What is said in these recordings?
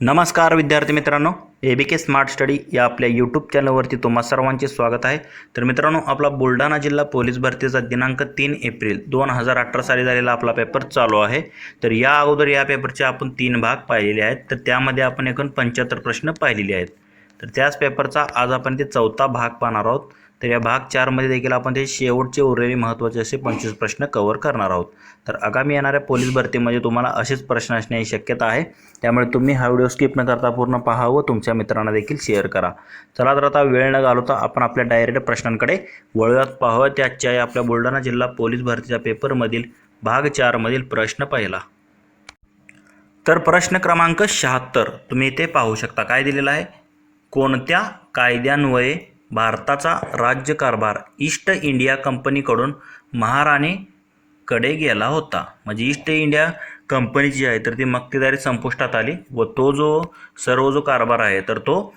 नमस्कार विद्यार्थी मित्रांनो ए बी के स्मार्ट स्टडी या आपल्या यूट्यूब चॅनलवरती तुम्हा सर्वांचे स्वागत आहे. तर मित्रांनो आपला बुलढाणा जिल्हा पोलीस भरतीचा दिनांक तीन एप्रिल दोन हजार अठरा साली झालेला आपला पेपर चालू आहे. तर या अगोदर या पेपरचे आपण तीन भाग पाहिलेले आहेत. तर त्यामध्ये आपण एकूण पंच्याहत्तर प्रश्न पाहिलेले आहेत. तर त्याच पेपरचा आज आपण ते चौथा भाग पाहणार आहोत. तर या भाग चारमध्ये देखील आपण ते शेवटचे उरलेले महत्त्वाचे असे पंचवीस प्रश्न कव्हर करणार आहोत. तर आगामी येणाऱ्या पोलीस भरतीमध्ये तुम्हाला असेच प्रश्न असण्याची शक्यता आहे. त्यामुळे तुम्ही हा व्हिडिओ स्किप न करता पूर्ण पहा व तुमच्या मित्रांना देखील शेअर करा. चला तर आता वेळ न घालवता आपण आपल्या डायरेक्ट प्रश्नांकडे वळूयात. पाहावं त्याच्या या आपल्या बुलढाणा जिल्हा पोलीस भरतीच्या पेपरमधील भाग चारमधील प्रश्न पहिला. तर प्रश्न क्रमांक शहात्तर तुम्ही इथे पाहू शकता. काय दिलेलं आहे? कोणत्या कायद्यान्वये भारताचा राज्यकारभार ईस्ट इंडिया कंपनीकडून महाराणीकडे गेला होता. म्हणजे ईस्ट इंडिया कंपनी जी आहे तर ती मक्तेदारी संपुष्टात आली व तो जो सर्व जो कारभार आहे तर तो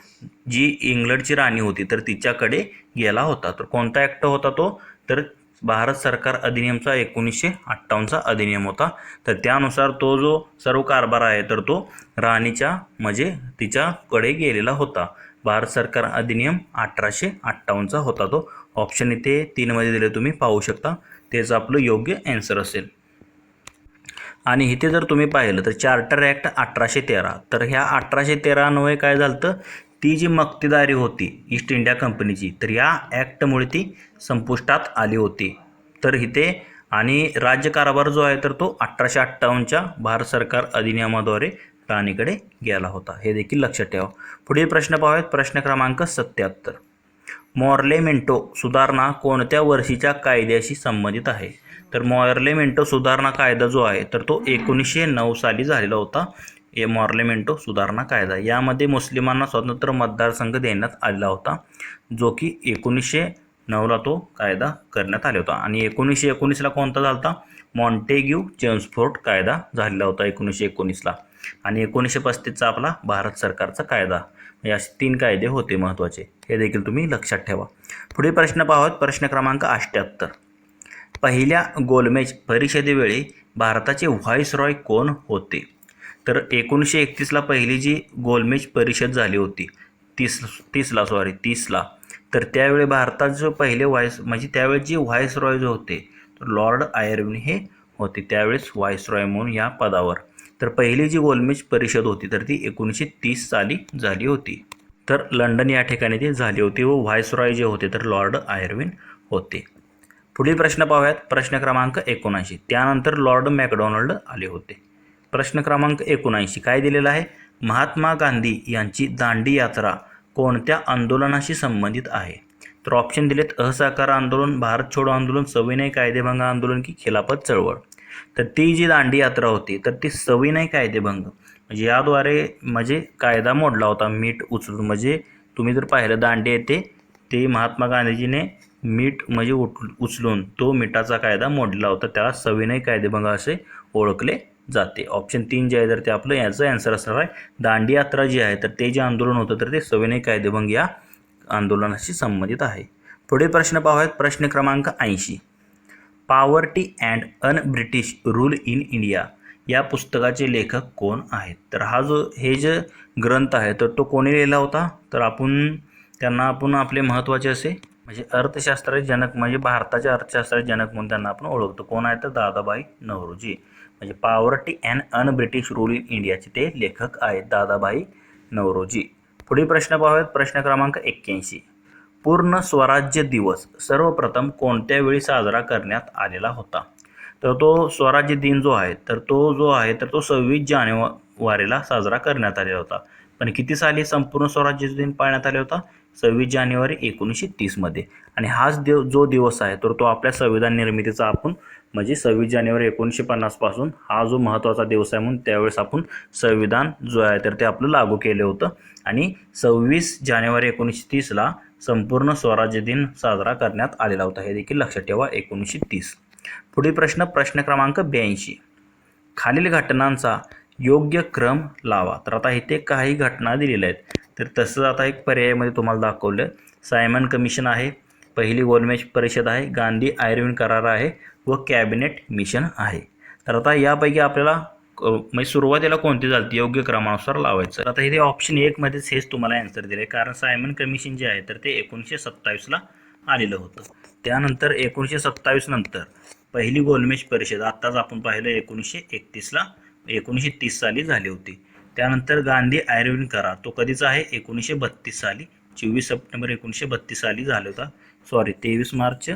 जी इंग्लंडची राणी होती तर तिच्याकडे गेला होता. तर कोणता ॲक्ट होता तो? तर भारत सरकार अधिनियमचा एकोणीसशे अठ्ठावन्नचा अधिनियम होता. तर त्यानुसार तो जो सर्व कारभार आहे तर तो राणीच्या म्हणजे तिच्याकडे गेलेला होता. भारत सरकार अधिनियम अठराशे अठ्ठावन्नचा होता तो. ऑप्शन इथे तीनमध्ये दिले तुम्ही पाहू शकता. तेच आपलं योग्य ॲन्सर असेल. आणि इथे जर तुम्ही पाहिलं तर चार्टर ॲक्ट अठराशे तेरा. तर ह्या अठराशे तेरा काय झालं तर ती जी मक्तेदारी होती ईस्ट इंडिया कंपनीची तर या ॲक्टमुळे ती संपुष्टात आली होती. तर इथे आणि राज्यकारभार जो आहे तर तो अठराशे अठ्ठावन्नच्या भारत सरकार अधिनियमाद्वारे राणीकडे गेला होता. हे देखील लक्षात ठेवा. पुढील प्रश्न पाहूयात. प्रश्न क्रमांक सत्याहत्तर. मॉर्लेमेंटो सुधारणा कोणत्या वर्षीच्या कायद्याशी संबंधित आहे? तर मॉर्लेमेंटो सुधारणा कायदा जो आहे तर तो एकोणीसशे नऊ साली झालेला होता. हे मॉर्लेमेंटो सुधारणा कायदा. यामध्ये मुस्लिमांना स्वतंत्र मतदारसंघ देण्यात आलेला होता जो की एकोणीसशे नऊला तो कायदा करण्यात आला होता. आणि एकोणीसशे एकोणीसला कोणता झाला होता? मॉन्टेग्यू चेम्सफोर्ट कायदा झालेला होता एकोणीसशे एकोणीसला. आणि एकोणीसशे पस्तीसचा आपला भारत सरकारचा कायदा. म्हणजे असे तीन कायदे होते महत्त्वाचे. हे देखील तुम्ही लक्षात ठेवा. पुढे प्रश्न पाहत प्रश्न क्रमांक अष्ट्याहत्तर पहिल्या गोलमेज परिषदेवेळी भारताचे व्हाईसरॉय कोण होते? तर एकोणीसशे एकतीसला पहिली जी गोलमेज परिषद झाली होती तीस तीसला सॉरी तीसला. तर त्यावेळी भारतात जो पहिले व्हाईस म्हणजे त्यावेळी जे व्हाईसरॉय जो होते तर लॉर्ड आयर्विन हे होते. त्यावेळेस व्हाईसरॉय म्हणून या पदावर. तर पहिली जी गोलमेज परिषद होती तर ती एकोणीसशे तीस साली झाली होती. तर लंडन या ठिकाणी ती झाली होती व व्हायसरॉय जे होते तर लॉर्ड आयर्विन होते. पुढील प्रश्न पाहूयात. प्रश्न क्रमांक एकोणऐंशी. त्यानंतर लॉर्ड मॅकडॉनल्ड आले होते. प्रश्न क्रमांक एकोणऐंशी. काय दिलेला आहे? महात्मा गांधी यांची दांडी यात्रा कोणत्या आंदोलनाशी संबंधित आहे? तर ऑप्शन दिलेत असहकार आंदोलन भारत छोडो आंदोलन सविनय कायदेभंग आंदोलन की खिलाफत चळवळ. तर ती जी दांडी यात्रा होती तर ती सविनय कायदेभंग म्हणजे याद्वारे म्हणजे कायदा मोडला होता मीठ उचलून. म्हणजे तुम्ही जर पाहिलं दांडी येते ते महात्मा गांधीजीने मीठ म्हणजे उठ उचलून तो मिठाचा कायदा मोडला होता. त्याला सविनय कायदेभंग असे ओळखले जाते. ऑप्शन तीन जे आहे तर ते आपलं याचं ॲन्सर असणार आहे. दांडी यात्रा जी आहे तर ते जे आंदोलन होतं तर ते सविनय कायदेभंग या आंदोलनाशी संबंधित आहे. पुढील प्रश्न पाहूयात. प्रश्न क्रमांक ऐंशी. Poverty and un British rule in India या पुस्तकाचे लेखक कोण आहेत? तर हा जो हे जे ग्रंथ आहे तर तो कोणी लिहिला होता? तर आपण त्यांना आपण आपले महत्त्वाचे असे म्हणजे अर्थशास्त्राचे जनक म्हणजे भारताच्या अर्थशास्त्राचे जनक म्हणून त्यांना आपण ओळखतो. कोण आहे तर दादाबाई नवरोजी. म्हणजे poverty and un British rule in इंडियाचे ते लेखक आहेत दादाबाई नवरोजी. पुढील प्रश्न पाहूयात. प्रश्न क्रमांक एक्क्याऐंशी. पूर्ण स्वराज्य दिवस सर्वप्रथम कोणत्या वेळी साजरा करण्यात आलेला होता? तर तो स्वराज्य दिन जो आहे तर तो जो आहे तर तो सव्वीस जानेवारीला साजरा करण्यात आलेला होता. पण किती साली संपूर्ण स्वराज्य दिन पाळण्यात आले होता? सव्वीस जानेवारी एकोणीसशे तीसमध्ये आणि हाच दिव जो दिवस आहे तर तो आपल्या संविधान निर्मितीचा आपण म्हणजे सव्वीस जानेवारी एकोणीसशे पन्नासपासून हा जो महत्त्वाचा दिवस आहे म्हणून त्यावेळेस आपण संविधान जो आहे तर ते आपलं लागू केलं होतं. आणि सव्वीस जानेवारी एकोणीसशे तीसला संपूर्ण स्वराज्य दिन साजरा करण्यात आलेला होता. हे देखील लक्षात ठेवा. एकोणीसशे तीस. पुढील प्रश्न प्रश्न क्रमांक ब्याऐंशी. खालील घटनांचा योग्य क्रम लावा. तर आता इथे काही घटना दिलेल्या आहेत. तर तसंच आता एक पर्यायामध्ये तुम्हाला दाखवलं. सायमन कमिशन आहे. पहिली गोलमेज परिषद आहे. गांधी आयुर्विन करार आहे व कॅबिनेट मिशन आहे. तर आता यापैकी आपल्याला म्हणजे सुरुवातीला कोणती झाली योग्य क्रमानुसार लावायचं. आता इथे ऑप्शन एकमध्येच हेच तुम्हाला आन्सर दिले कारण सायमन कमिशन जे आहे तर ते एकोणीसशे सत्तावीसला आलेलं होतं. त्यानंतर एकोणीसशे सत्तावीस नंतर पहिली गोलमेज परिषद आत्ताच आपण पाहिलं एकोणीसशे एकतीसला एकोणीसशे तीस साली झाली होती. त्यानंतर गांधी आयर्विन करार तो कधीचा आहे? एकोणीसशे बत्तीस साली. चोवीस सप्टेंबर एकोणीसशे बत्तीस साली झाला होता. सॉरी तेवीस मार्च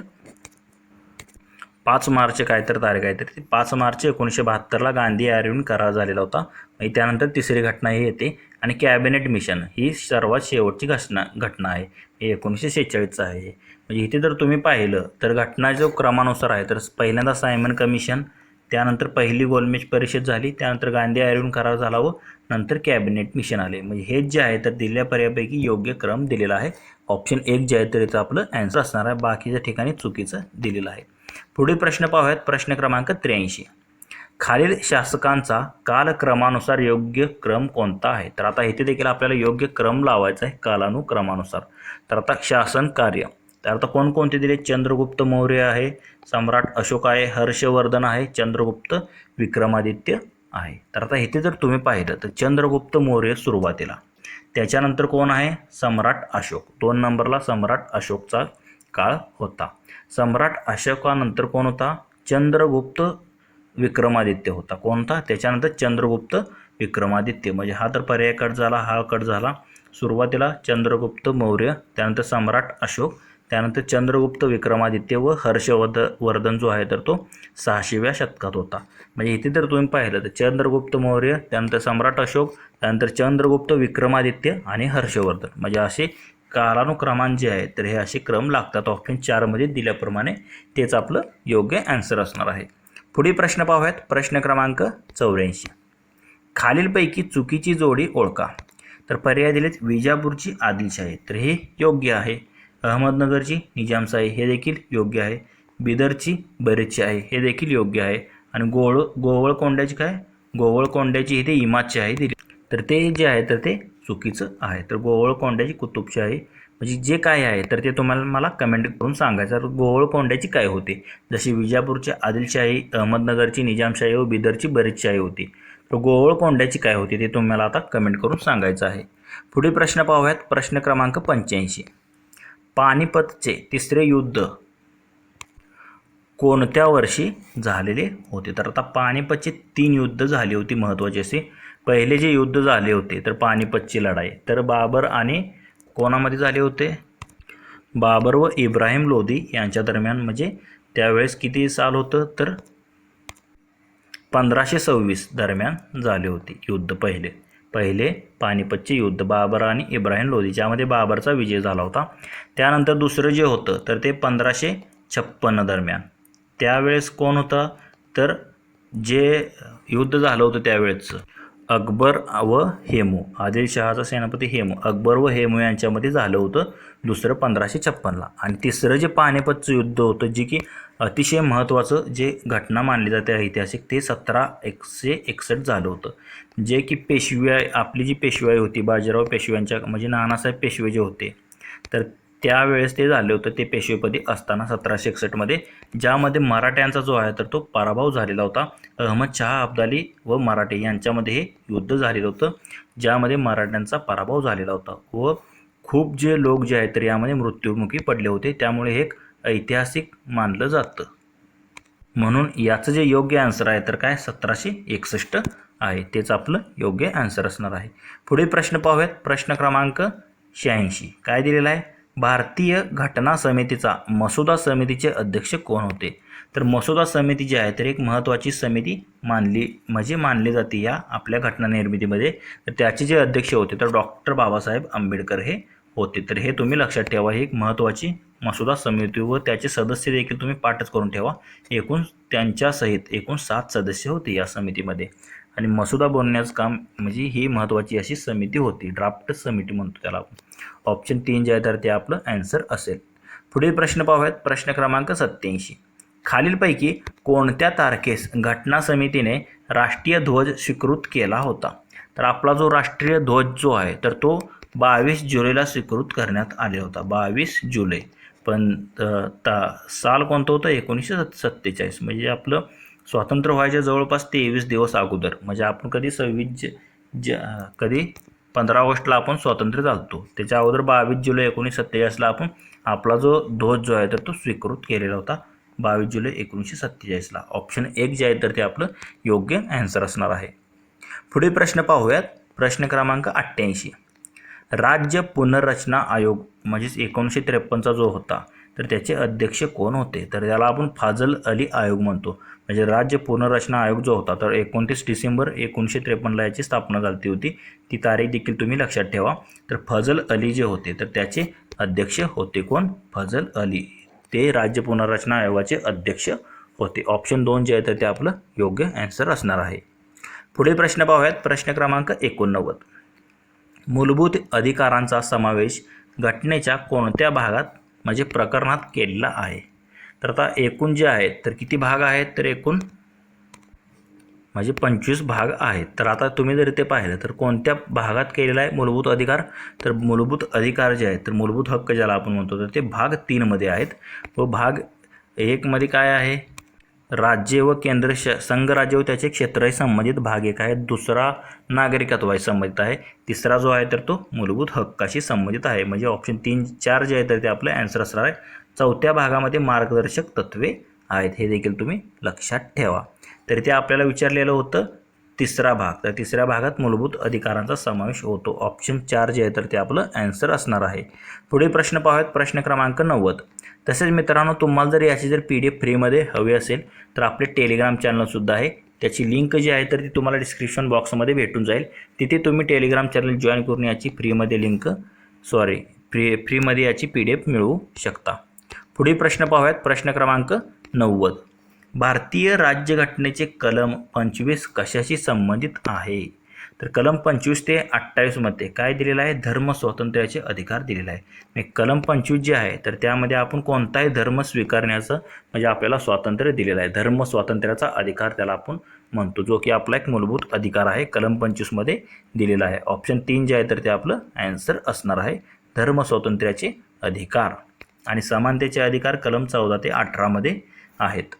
पाच मार्च काय तर तारीख आहे. तर ती पाच मार्च एकोणीसशे बहात्तरला गांधी आयुर्वेद करार झालेला होता. आणि त्यानंतर तिसरी घटना ही येते आणि कॅबिनेट मिशन ही सर्वात शेवटची घटना घटना आहे. हे एकोणीसशे शेहेचाळीसचं आहे. म्हणजे इथे जर तुम्ही पाहिलं तर घटना जो क्रमानुसार आहे तर पहिल्यांदा सायमन कमिशन त्यानंतर पहिली गोलमेज परिषद झाली त्यानंतर गांधी आयुर्वेद करार झाला व नंतर कॅबिनेट मिशन आले. म्हणजे हेच जे आहे तर दिलेल्या पर्यायापैकी योग्य क्रम दिलेला आहे. ऑप्शन एक जे आहे तर याचं आपलं ॲन्सर असणार आहे. बाकीच्या ठिकाणी चुकीचं दिलेलं आहे. पुढील प्रश्न पाहूयात. प्रश्न क्रमांक त्र्याऐंशी. खालील शासकांचा कालक्रमानुसार योग्य क्रम कोणता आहे? तर आता इथे देखील आपल्याला योग्य क्रम लावायचा आहे कालानुक्रमानुसार. तर आता शासन कार्य. तर आता कोणकोणते दिले? चंद्रगुप्त मौर्य आहे सम्राट अशोक आहे हर्षवर्धन आहे चंद्रगुप्त विक्रमादित्य आहे. तर आता इथे जर तुम्ही पाहिलं तर चंद्रगुप्त मौर्य सुरुवातीला. त्याच्यानंतर कोण आहे? सम्राट अशोक. दोन नंबरला सम्राट अशोकचा काळ होता. सम्राट अशोकानंतर कोण होता? चंद्रगुप्त विक्रमादित्य होता. कोणता त्याच्यानंतर चंद्रगुप्त विक्रमादित्य. म्हणजे हा तर पर्याय कट झाला हा कट झाला. सुरुवातीला चंद्रगुप्त मौर्य त्यानंतर सम्राट अशोक त्यानंतर चंद्रगुप्त विक्रमादित्य व हर्षवर्ध वर्धन जो आहे तर तो सहाशेव्या शतकात होता. म्हणजे इथे जर तुम्ही पाहिलं तर चंद्रगुप्त मौर्य त्यानंतर सम्राट अशोक त्यानंतर चंद्रगुप्त विक्रमादित्य आणि हर्षवर्धन. म्हणजे असे कालानुक्रमांक जे आहेत तर हे असे क्रम लागतात. ऑप्शन चारमध्ये दिल्याप्रमाणे तेच आपलं योग्य ॲन्सर असणार आहे. पुढील प्रश्न पाहूयात. प्रश्न क्रमांक चौऱ्याऐंशी. खालीलपैकी चुकीची जोडी ओळखा. तर पर्याय दिलेत विजापूरची आदिलशाही. तर हे योग्य आहे. अहमदनगरची निजामशाही हे देखील योग्य आहे. बिदरची बरेचशी आहे हे देखील योग्य आहे. आणि गोळ गोवळकोंड्याची काय? गोवळकोंड्याची इथे इमाची आहे दिली. तर ते जे आहे तर ते चुकीचं आहे. तर गोवळकोंड्याची कुतुबशाही म्हणजे जे काय आहे तर ते तुम्हाला मला कमेंट करून सांगायचं तर गोवळकोंड्याची काय होते? जशी विजापूरची आदिलशाही अहमदनगरची निजामशाही व बिदरची बरीचशाही होती. तर गोवळकोंड्याची काय होती ते तुम्हाला आता कमेंट करून सांगायचं आहे. पुढील प्रश्न पाहूयात. प्रश्न क्रमांक पंच्याऐंशी. पानिपतचे तिसरे युद्ध कोणत्या वर्षी झालेले होते? तर आता पानिपतचे तीन युद्ध झाले होती महत्त्वाचे असे पहिले जे युद्ध झाले होते तर पानिपतची लढाई तर बाबर आणि कोणामध्ये झाले होते? बाबर व इब्राहिम लोधी यांच्या दरम्यान म्हणजे त्यावेळेस किती साल होतं? तर पंधराशे सव्वीस दरम्यान झाले होते युद्ध पहिले. पहिले पानिपतचे युद्ध बाबर आणि इब्राहिम लोधी ज्यामध्ये बाबरचा विजय झाला होता. त्यानंतर दुसरं जे होतं तर ते पंधराशे छप्पन्न दरम्यान. त्यावेळेस कोण होता? तर जे युद्ध झालं होतं त्यावेळेचं अकबर व हेमू. आदिलशहाचा सेनापती हेमू. अकबर व हेमू यांच्यामध्ये झालं होतं दुसरं पंधराशे छप्पनला. आणि तिसरं जे पानिपतचं युद्ध होतं जे की अतिशय महत्त्वाचं जे घटना मानली जाते ऐतिहासिक ते सतरा एकशे एकसष्ट झालं होतं. जे की पेशव्या आपली जी पेशवाई होती बाजीराव पेशव्यांच्या म्हणजे नानासाहेब पेशवे जे होते तर त्यावेळेस ते झाले होतं ते पेशवेपदी असताना सतराशे एकसष्टमध्ये ज्यामध्ये मराठ्यांचा जो आहे तर तो पराभव झालेला होता. अहमद शहा अब्दाली व मराठे यांच्यामध्ये हे युद्ध झालेलं होतं ज्यामध्ये मराठ्यांचा पराभव झालेला होता व खूप जे लोक जे आहेत तर यामध्ये मृत्युमुखी पडले होते. त्यामुळे हे एक ऐतिहासिक मानलं जातं. म्हणून याचं जे योग्य आन्सर आहे तर काय? सतराशे एकसष्ट आहे. तेच आपलं योग्य आन्सर असणार आहे. पुढील प्रश्न पाहूयात. प्रश्न क्रमांक शहाऐंशी. काय दिलेला आहे? भारतीय घटना समितीचा मसुदा समितीचे अध्यक्ष कोण होते? तर मसुदा समिती जी आहे तर एक महत्त्वाची समिती मानली म्हणजे मानली जाते या आपल्या घटना निर्मितीमध्ये. तर त्याचे जे अध्यक्ष होते तर डॉक्टर बाबासाहेब आंबेडकर हे होते. तर हे तुम्ही लक्षात ठेवा ही एक महत्त्वाची मसुदा समिती व त्याचे सदस्य देखील तुम्ही पाठच करून ठेवा. एकूण त्यांच्यासहित एकूण सात सदस्य होते या समितीमध्ये. आणि मसुदा बनवण्याचं काम म्हणजे ही महत्त्वाची अशी समिती होती. ड्राफ्ट समिती म्हणतो त्याला आपण. ऑप्शन तीन जे आहे तर ते आपलं ॲन्सर असेल. पुढील प्रश्न पाहूयात. प्रश्न क्रमांक सत्याऐंशी. खालीलपैकी कोणत्या तारखेस घटना समितीने राष्ट्रीय ध्वज स्वीकृत केला होता? तर आपला जो राष्ट्रीय ध्वज जो आहे तर तो बावीस जुलैला स्वीकृत करण्यात आले होता. बावीस जुलै. पण ता साल कोणतं होतं? एकोणीसशे सत्तेचाळीस. म्हणजे आपलं स्वातंत्र्य व्हायच्या जवळपास तेवीस दिवस अगोदर. म्हणजे आपण कधी सव्वीस ज ज कधी पंधरा ऑगस्टला आपण स्वातंत्र्य चालतो त्याच्या अगोदर बावीस जुलै एकोणीसशे सत्तेचाळीसला आपण आपला जो ध्वज जो आहे तर तो स्वीकृत केलेला होता. बावीस जुलै एकोणीसशे सत्तेचाळीसला. ऑप्शन एक जे आहे तर ते आपलं योग्य ॲन्सर असणार आहे. पुढे प्रश्न पाहूयात. प्रश्न क्रमांक अठ्ठ्याऐंशी. राज्य पुनर्रचना आयोग म्हणजेच एकोणीसशे त्रेपन्नचा जो होता तर त्याचे अध्यक्ष कोण होते? तर त्याला आपण फाजल अली आयोग म्हणतो. म्हणजे राज्य पुनर्रचना आयोग जो होता तर एकोणतीस डिसेंबर एकोणीसशे त्रेपन्नला याची स्थापना झाली होती. ती तारीख देखील तुम्ही लक्षात ठेवा. तर फजल अली जे होते तर त्याचे अध्यक्ष होते कोण? फजल अली. ते राज्य पुनर्रचना आयोगाचे अध्यक्ष होते. ऑप्शन दोन जे आहे तर ते आपलं योग्य ॲन्सर असणार आहे. पुढील प्रश्न पाहूयात. प्रश्न क्रमांक एकोणनव्वद. मूलभूत अधिकारांचा समावेश घटनेच्या कोणत्या भागात म्हणजे प्रकरणात केलेला आहे. तर आता एकूण जे आहेत तर किती भाग आहेत? तर एकूण म्हणजे पंचवीस भाग आहेत. तर आता तुम्ही जर ते पाहिलं तर कोणत्या भागात केलेला आहे मूलभूत अधिकार? तर मूलभूत अधिकार जे आहेत तर मूलभूत हक्क ज्याला आपण म्हणतो तर ते भाग तीनमध्ये आहेत. व भाग एकमध्ये काय आहे? राज्य व केंद्र श संघराज्य व त्याचे क्षेत्रही संबंधित भाग एक आहे. दुसरा नागरिकत्वाशी संबंधित आहे. तिसरा जो आहे तर तो मूलभूत हक्काशी संबंधित आहे. म्हणजे ऑप्शन तीन चार जे आहे तर ते आपलं ॲन्सर असणार आहे. चौथ्या भागामध्ये मार्गदर्शक तत्वे आहेत. हे देखील तुम्ही लक्षात ठेवा. तर ते आपल्याला विचारलेलं होतं तिसरा भाग. तर तिसऱ्या भागात मूलभूत अधिकारांचा समावेश होतो. ऑप्शन चार जे आहे तर ते आपलं ॲन्सर असणार आहे. पुढे प्रश्न पाहूयात. प्रश्न क्रमांक नव्वद. तसेच मित्रांनो तुम्हाला जर याची जर पी डी एफ फ्रीमध्ये हवी असेल तर आपले टेलिग्राम चॅनलसुद्धा आहे. त्याची लिंक जी आहे तर ती तुम्हाला डिस्क्रिप्शन बॉक्समध्ये भेटून जाईल. तिथे तुम्ही टेलिग्राम चॅनल जॉईन करून याची फ्रीमध्ये लिंक सॉरी फ्री फ्रीमध्ये याची पी डी एफ मिळवू शकता. पुढील प्रश्न पाहूयात. प्रश्न क्रमांक नव्वद. भारतीय राज्यघटनेचे कलम पंचवीस कशाशी संबंधित आहे? तर कलम पंचवीस ते अठ्ठावीसमध्ये काय दिलेलं आहे? धर्म स्वातंत्र्याचे अधिकार दिलेला आहे. म्हणजे कलम पंचवीस जे आहे तर त्यामध्ये आपण कोणताही धर्म स्वीकारण्याचं म्हणजे आपल्याला स्वातंत्र्य दिलेलं आहे. धर्म स्वातंत्र्याचा अधिकार त्याला आपण म्हणतो जो की आपला एक मूलभूत अधिकार आहे कलम पंचवीसमध्ये दिलेला आहे. ऑप्शन तीन जे आहे तर ते आपलं ॲन्सर असणार आहे. धर्म स्वातंत्र्याचे अधिकार. आणि समानतेचे अधिकार कलम चौदा ते अठरामध्ये आहेत.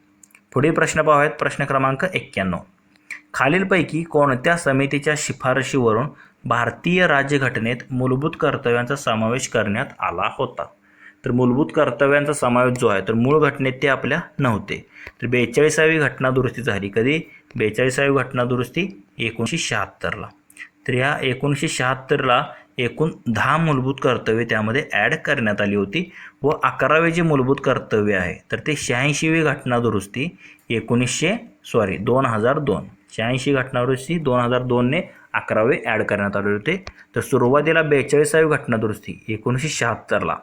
पुढील प्रश्न पाहूयात. प्रश्न क्रमांक एक्क्याण्णव. खालीलपैकी कोणत्या समितीच्या शिफारशीवरून भारतीय राज्यघटनेत मूलभूत कर्तव्यांचा समावेश करण्यात आला होता. तर मूलभूत कर्तव्यांचा समावेश जो आहे तर मूळ घटनेत ते आपल्या नव्हते. तर बेचाळीसावी घटना दुरुस्ती झाली कधी? बेचाळीसावी घटना दुरुस्ती एकोणीसशे शहात्तरला तर ह्या एकोणीसशे शहात्तरला एकूण दहा मूलभूत कर्तव्ये त्यामध्ये ॲड करण्यात आली होती व अकरावे जे मूलभूत कर्तव्य आहे तर ते शहाऐंशीवी घटना दुरुस्ती एकोणीसशे सॉरी दोन हजार दोन. शहाऐंशी घटनादुरुस्ती दोन हजार दोनने अकरावे ॲड करण्यात आले होते. तर सुरुवातीला बेचाळीसावी घटनादुरुस्ती एकोणीसशे शहात्तरला.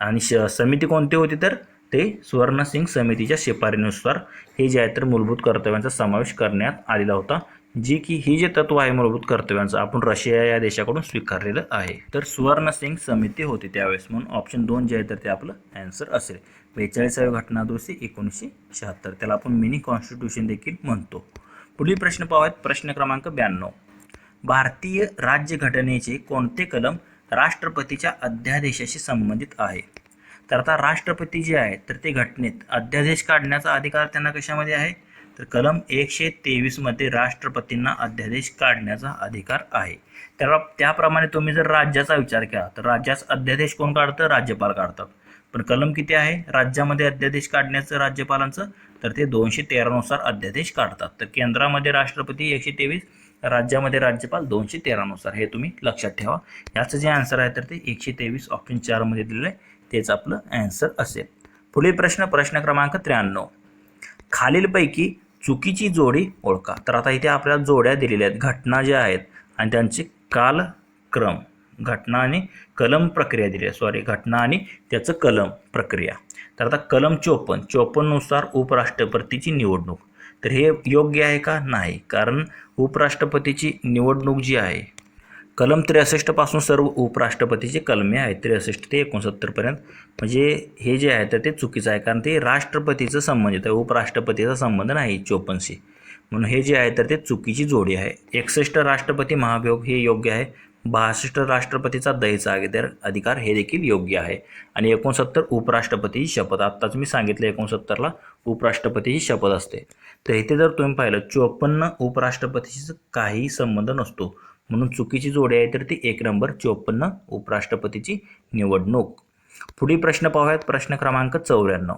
आणि श समिती कोणती होती तर? ते सुवर्णसिंग समितीच्या शिफारीनुसार हे जे आहे तर मूलभूत कर्तव्यांचा समावेश करण्यात आलेला होता जी की ही जे तत्व आहे मूलभूत कर्तव्यांचं आपण रशिया या देशाकडून स्वीकारलेलं आहे. तर सुवर्णसिंग समिती होती त्यावेळेस म्हणून ऑप्शन दोन जे आहे तर ते आपलं ॲन्सर असेल. बेचाळीसावी घटनादुरुस्ती एकोणीसशे शहात्तर. त्याला आपण मिनी कॉन्स्टिट्यूशन देखील म्हणतो. पुढील प्रश्न पाहूयात. प्रश्न क्रमांक ब्याण्णव. भारतीय राज्यघटनेचे कोणते कलम राष्ट्रपतीच्या अध्यादेशाशी संबंधित आहे? तर आता राष्ट्रपती जे आहेत तर ते घटनेत अध्यादेश काढण्याचा अधिकार त्यांना कशामध्ये आहे? तर कलम एकशे तेवीसमध्ये राष्ट्रपतींना अध्यादेश काढण्याचा अधिकार आहे. त्याला त्याप्रमाणे तुम्ही जर राज्याचा विचार केला तर राज्याचा अध्यादेश कोण काढतं? राज्यपाल काढतात. पण कलम किती आहे? राज्यामध्ये अध्यादेश काढण्याचं राज्यपालांचं तर ते दोनशे तेरानुसार अध्यादेश काढतात. तर केंद्रामध्ये राष्ट्रपती एकशे तेवीस राज्यामध्ये राज्यपाल दोनशे तेरानुसार हे तुम्ही लक्षात ठेवा. याचं जे आन्सर आहे तर ते एकशे तेवीस ऑप्शन चारमध्ये दिलेलं आहे. तेच आपलं ॲन्सर असेल. पुढील प्रश्न प्रश्न क्रमांक त्र्याण्णव. खालीलपैकी चुकीची जोडी ओळखा. तर आता इथे आपल्याला जोड्या दिलेल्या आहेत. घटना ज्या आहेत आणि त्यांचे कालक्रम. घटना आणि कलम प्रक्रिया दिली आहे. सॉरी घटना आणि त्याचं कलम प्रक्रिया. तर आता कलम चोपन्न. चोपन्ननुसार उपराष्ट्रपतीची निवडणूक. तर हे योग्य आहे का? नाही. कारण उपराष्ट्रपतीची निवडणूक जी आहे कलम त्रेसष्टपासून सर्व उपराष्ट्रपतीचे कलमे आहेत. त्रेसष्ट ते एकोणसत्तरपर्यंत म्हणजे हे जे आहे तर ते चुकीचं आहे. कारण ते राष्ट्रपतीचं संबंधित आहे. उपराष्ट्रपतीचा संबंध नाही चोपनशी म्हणून हे जे आहे तर ते चुकीची जोडी आहे. एकसष्ट राष्ट्रपती महाभियोग हे योग्य आहे. बहासष्ट राष्ट्रपतीचा दयेचा अधिकार अधिकार हे देखील योग्य आहे. आणि एकोणसत्तर उपराष्ट्रपतीची शपथ. आत्ताच मी सांगितलं एकोणसत्तरला उपराष्ट्रपतीची शपथ असते. तर इथे जर तुम्ही पाहिलं चोपन्न उपराष्ट्रपतीचा काहीही संबंध नसतो. म्हणून चुकीची जोडी आहे तर ती एक नंबर चोपन्न उपराष्ट्रपतीची निवडणूक. पुढील प्रश्न पाहूयात. प्रश्न क्रमांक चौऱ्याण्णव.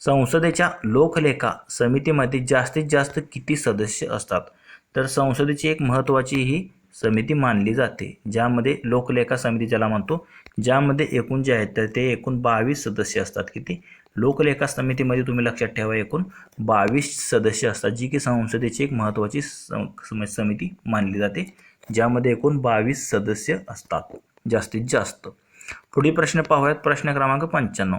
संसदेच्या लोकलेखा समितीमध्ये जास्तीत जास्त किती सदस्य असतात? तर संसदेची एक महत्त्वाची ही समिती मानली जाते ज्यामध्ये लोकलेखा समिती ज्याला म्हणतो ज्यामध्ये एकूण जे आहेत तर ते एकूण बावीस सदस्य असतात. किती? लोकलेखा समितीमध्ये तुम्ही लक्षात ठेवा एकूण बावीस सदस्य असतात जी की संसदेची एक महत्त्वाची सम- समिती मानली जाते ज्यामध्ये एकूण बावीस सदस्य असतात जास्तीत जास्त. पुढील प्रश्न पाहूयात प्रश्न क्रमांक पंच्याण्णव.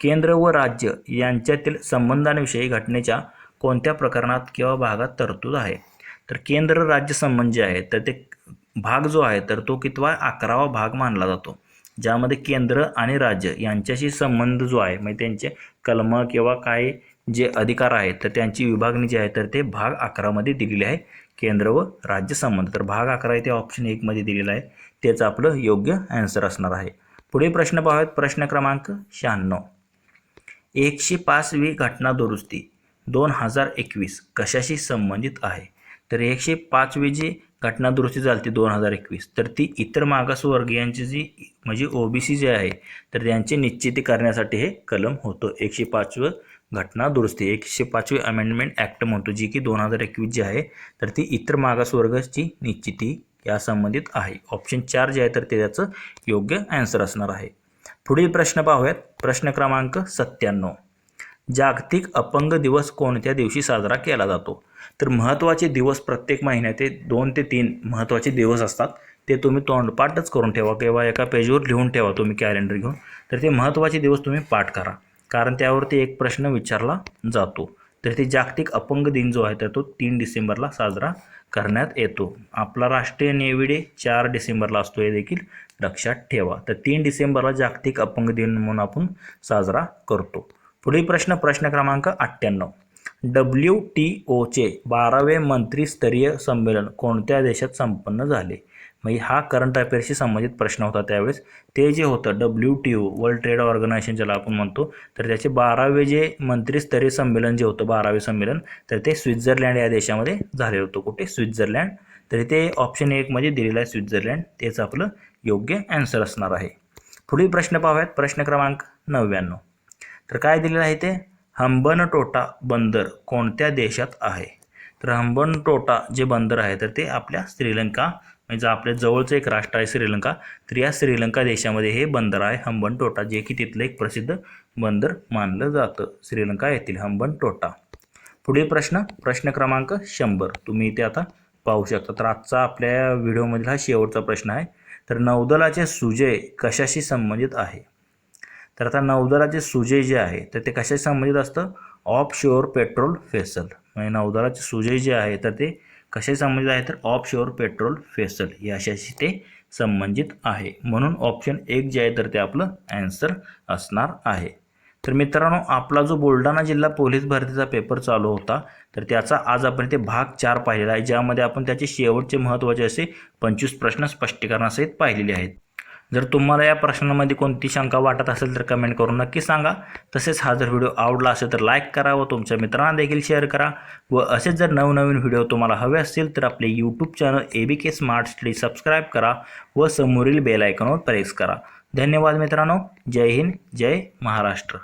केंद्र व राज्य यांच्यातील संबंधांविषयी घटनेच्या कोणत्या प्रकरणात किंवा भागात तरतूद आहे? तर केंद्र राज्य संबंध जे म्हणजे आहे तर ते भाग जो आहे तर तो कितवा? अकरावा भाग मानला जातो. ज्यामध्ये केंद्र आणि राज्य यांच्याशी संबंध जो आहे म्हणजे त्यांचे कलम किंवा काय जे अधिकार आहेत तर त्यांची विभागणी जी आहे तर ते भाग अकरामध्ये दिलेली आहे केंद्र व राज्य संबंध. तर भाग अकरा इथे ऑप्शन एकमध्ये दिलेला आहे तेच आपलं योग्य ॲन्सर असणार आहे. पुढे प्रश्न पाहूयात प्रश्न क्रमांक शहाण्णव. एकशे पाचवी घटना दुरुस्ती दोन हजार एकवीस कशाशी संबंधित आहे? तर एकशे पाचवी जी घटना दुरुस्ती झाली दोन हजार एकवीस तर ती इतर मागासवर्गीयांची जी म्हणजे ओबीसी जे आहे तर त्यांची निश्चिती करण्यासाठी हे कलम होतं. एकशे पाचवं घटना दुरुस्ती एकशे पाचवी अमेंडमेंट ॲक्ट म्हणतो जी की दोन हजार एकवीस जी आहे तर ती इतर मागासवर्गाची निश्चिती या संबंधित आहे. ऑप्शन चार जे आहे तर ते त्याचं योग्य ॲन्सर असणार आहे. पुढील प्रश्न पाहूयात. प्रश्न क्रमांक सत्त्याण्णव. जागतिक अपंग दिवस कोणत्या दिवशी साजरा केला जातो? तर महत्त्वाचे दिवस प्रत्येक महिन्याचे दोन ते तीन महत्त्वाचे दिवस असतात. ते तुम्ही तोंडपाठच करून ठेवा किंवा एका पेजवर लिहून ठेवा तुम्ही कॅलेंडर घेऊन. तर ते महत्त्वाचे दिवस तुम्ही पाठ करा. कारण त्यावरती एक प्रश्न विचारला जातो. तर ते जागतिक अपंग दिन जो आहे तर तो तीन डिसेंबरला साजरा करण्यात येतो. आपला राष्ट्रीय नेव्ही डे चार डिसेंबरला असतो हे देखील लक्षात ठेवा. तर तीन डिसेंबरला जागतिक अपंग दिन म्हणून आपण साजरा करतो. पुढील प्रश्न प्रश्न क्रमांक अठ्ठ्याण्णव. डब्ल्यू टी ओचे बारावे मंत्रीस्तरीय संमेलन कोणत्या देशात संपन्न झाले? म्हणजे हा करंट अफेअर्सशी संबंधित प्रश्न होता त्यावेळेस. ते जे होतं W T O world trade organisation ज्याला आपण म्हणतो तर त्याचे बारावे जे मंत्रीस्तरीय संमेलन जे होतं बारावे संमेलन तर ते स्वित्झर्लंड या देशामध्ये झालेलं होतं. कुठे? स्वित्झर्लंड. तर ते ऑप्शन एकमध्ये दिलेलं आहे स्वित्झर्लंड. तेच आपलं योग्य ॲन्सर असणार आहे. पुढील प्रश्न पाहूयात. प्रश्न क्रमांक नव्याण्णव. तर काय दिलेलं आहे ते हंबनटोटा बंदर कोणत्या देशात आहे? तर हंबनटोटा जे बंदर आहे तर ते आपल्या श्रीलंका म्हणजे आपल्या जवळचं एक राष्ट्र आहे श्रीलंका तर या श्रीलंका देशामध्ये हे बंदर आहे हंबनटोटा जे की तिथलं एक प्रसिद्ध बंदर मानलं जातं श्रीलंका येथील हंबनटोटा. पुढील प्रश्न प्रश्न क्रमांक शंभर. तुम्ही इथे आता पाहू शकता. तर आजचा आपल्या व्हिडिओमधील हा शेवटचा प्रश्न आहे. तर नौदलाचे सुजय कशाशी संबंधित आहे? तर आता नौदलाचे सुजय जे आहे तर ते कशाशी संबंधित असतं? ऑफ शोअर पेट्रोल फेसल म्हणजे नौदलाचे सुजय जे आहे तर ते कशाशी संबंधित आहे? तर ऑफ शोअर पेट्रोल फेसल याच्याशी ते संबंधित आहे. म्हणून ऑप्शन एक जे आहे तर ते आपलं ॲन्सर असणार आहे. तर मित्रांनो आपला जो बुलढाणा जिल्हा पोलीस भरतीचा पेपर चालू होता तर त्याचा आज आपण इथे भाग चार पाहिलेला आहे ज्यामध्ये आपण त्याचे शेवटचे महत्त्वाचे असे पंचवीस प्रश्न स्पष्टीकरणासहित पाहिलेले आहेत. जर तुम्हाला या प्रश्नामध्ये कोणती शंका वाटत असेल तर कमेंट करून नक्की सांगा. तसेच हा जर व्हिडिओ आवडला असेल तर लाईक करा व तुमच्या मित्रांना देखील शेअर करा. व असेच जर नवनवीन व्हिडिओ तुम्हाला हवे असतील तर आपले YouTube channel A B K smart study subscribe करा व समोरील बेल आयकॉनवर प्रेस करा. धन्यवाद मित्रांनो. जय हिंद जय महाराष्ट्र.